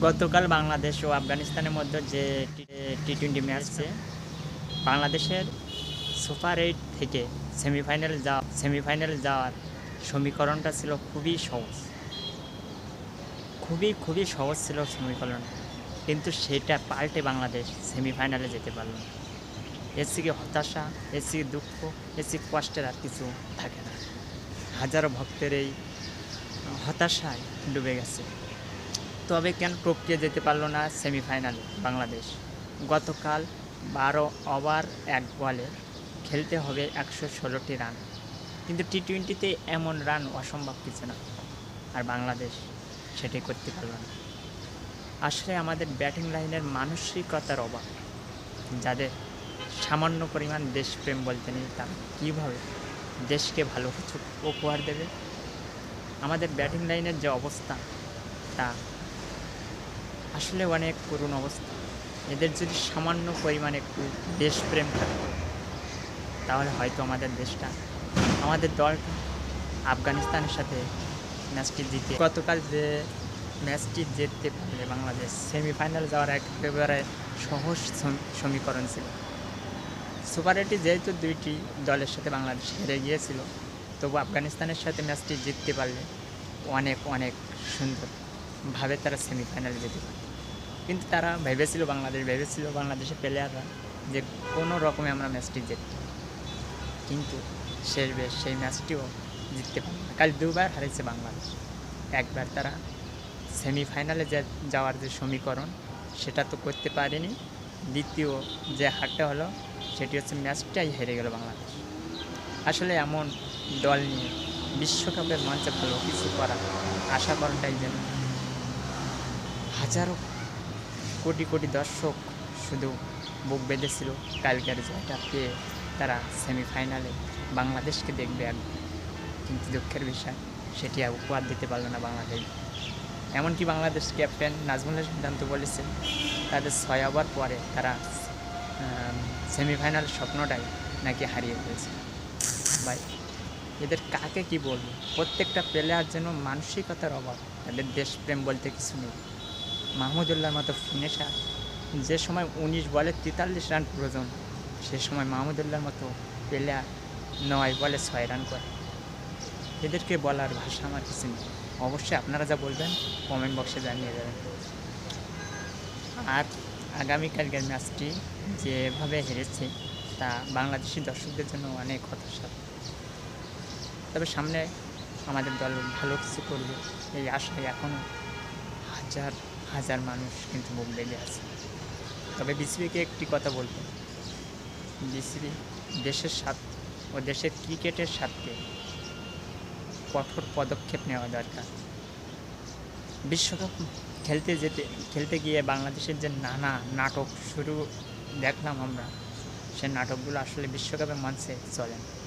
গতকাল বাংলাদেশ ও আফগানিস্তানের মধ্যে যে টি টোয়েন্টি ম্যাচে বাংলাদেশের সুপার এইট থেকে সেমিফাইনাল যাওয়া সেমিফাইনাল যাওয়ার সমীকরণটা ছিল খুবই সহজ। খুবই খুবই সহজ ছিল সমীকরণ। কিন্তু সেটা পাল্টে বাংলাদেশ সেমিফাইনালে যেতে পারল না। এর থেকে হতাশা, এর থেকে দুঃখ, এর থেকে কষ্টের আর কিছু থাকে না। হাজারো ভক্তের এই হতাশায় ডুবে গেছে। তবে কেন টপকে যেতে পারল না সেমিফাইনালে বাংলাদেশ? গতকাল বারো ওভার, এক বলে খেলতে হবে একশো ষোলোটি রান। কিন্তু টি টোয়েন্টিতে এমন রান অসম্ভব কিছু না। আর বাংলাদেশ সেটাই করতে পারল না। আসলে আমাদের ব্যাটিং লাইনের মানসিকতার অভাব। যাদের সামান্য পরিমাণ দেশপ্রেম বলতে নেই, তারা কীভাবে দেশকে ভালো কিছু উপহার দেবে? আমাদের ব্যাটিং লাইনের যে অবস্থা, তা আসলে অনেক করুণ অবস্থা। এদের যদি সামান্য পরিমাণে একটু দেশপ্রেম থাকতো তাহলে হয়তো আমাদের দেশটা, আমাদের দলটা আফগানিস্তানের সাথে ম্যাচটি জিতে। গতকাল যে ম্যাচটি জিততে পারলে বাংলাদেশ সেমিফাইনাল যাওয়ার একেবারে সহজ সমীকরণ ছিল। সুপার এইটে যেহেতু দুইটি দলের সাথে বাংলাদেশ হেরে গিয়েছিল, তবু আফগানিস্তানের সাথে ম্যাচটি জিততে পারলে অনেক অনেক সুন্দরভাবে তারা সেমিফাইনালে যেতে পারে। কিন্তু তারা ভেবেছিল বাংলাদেশ, ভেবেছিল বাংলাদেশের প্লেয়াররা যে কোনো রকমে আমরা ম্যাচটি জিতব। কিন্তু শেষ সেই ম্যাচটিও জিততে পারল না। কাল দুবার হারিয়েছে বাংলাদেশ। একবার তারা সেমিফাইনালে যাওয়ার যে সমীকরণ, সেটা তো করতে পারেনি। দ্বিতীয় যে হারটা হলো, সেটি হচ্ছে ম্যাচটাই হেরে গেল বাংলাদেশ। আসলে এমন দল নিয়ে বিশ্বকাপের মঞ্চে ভালো কিছু করা আশা করাটাই যেন হাজারো। কোটি কোটি দর্শক শুধু বুক বেঁধেছিল। কালকের জয়টা পেয়ে তারা সেমিফাইনালে বাংলাদেশকে দেখবে একবার কিন্তু দুঃখের বিষয়, সেটি আর উপহার দিতে পারল না বাংলাদেশ। এমনকি বাংলাদেশ ক্যাপ্টেন নাজমুল সিদ্ধান্ত বলেছেন, তাদের ছয় ওভার পরে তারা সেমিফাইনাল স্বপ্নটাই নাকি হারিয়ে ফেলছে। ভাই, এদের কাকে কি বলব? প্রত্যেকটা প্লেয়ার যেন মানসিকতার অভাব, তাদের দেশপ্রেম বলতে কিছু নেই। মাহমুদুল্লাহর মতো ফিনিশার যে সময় উনিশ বলে তেতাল্লিশ রান প্রয়োজন, সে সময় মাহমুদুল্লাহর মতো প্লেয়ার নয় বলে ছয় রান করে। এদেরকে বলার ভাষা আমার কিছু নেই। অবশ্যই আপনারা যা বলবেন কমেন্ট বক্সে জানিয়ে দেবেন। আর আগামীকালকের ম্যাচটি যেভাবে হেরেছে, তা বাংলাদেশি দর্শকদের জন্য অনেক হতাশা। তবে সামনে আমাদের দল ভালো কিছু করবে, এই আশায় এখনও হাজার হাজার মানুষ কিন্তু মুখ বেঁধে আছে। তবে বিসিবিকে একটি কথা বলব। বিসিবি দেশের স্বার্থ ও দেশের ক্রিকেটের স্বার্থে কঠোর পদক্ষেপ নেওয়া দরকার। বিশ্বকাপ খেলতে যেতে, খেলতে গিয়ে বাংলাদেশের যে নানা নাটক শুরু দেখলাম আমরা, সে নাটকগুলো আসলে বিশ্বকাপের মঞ্চে চলে না।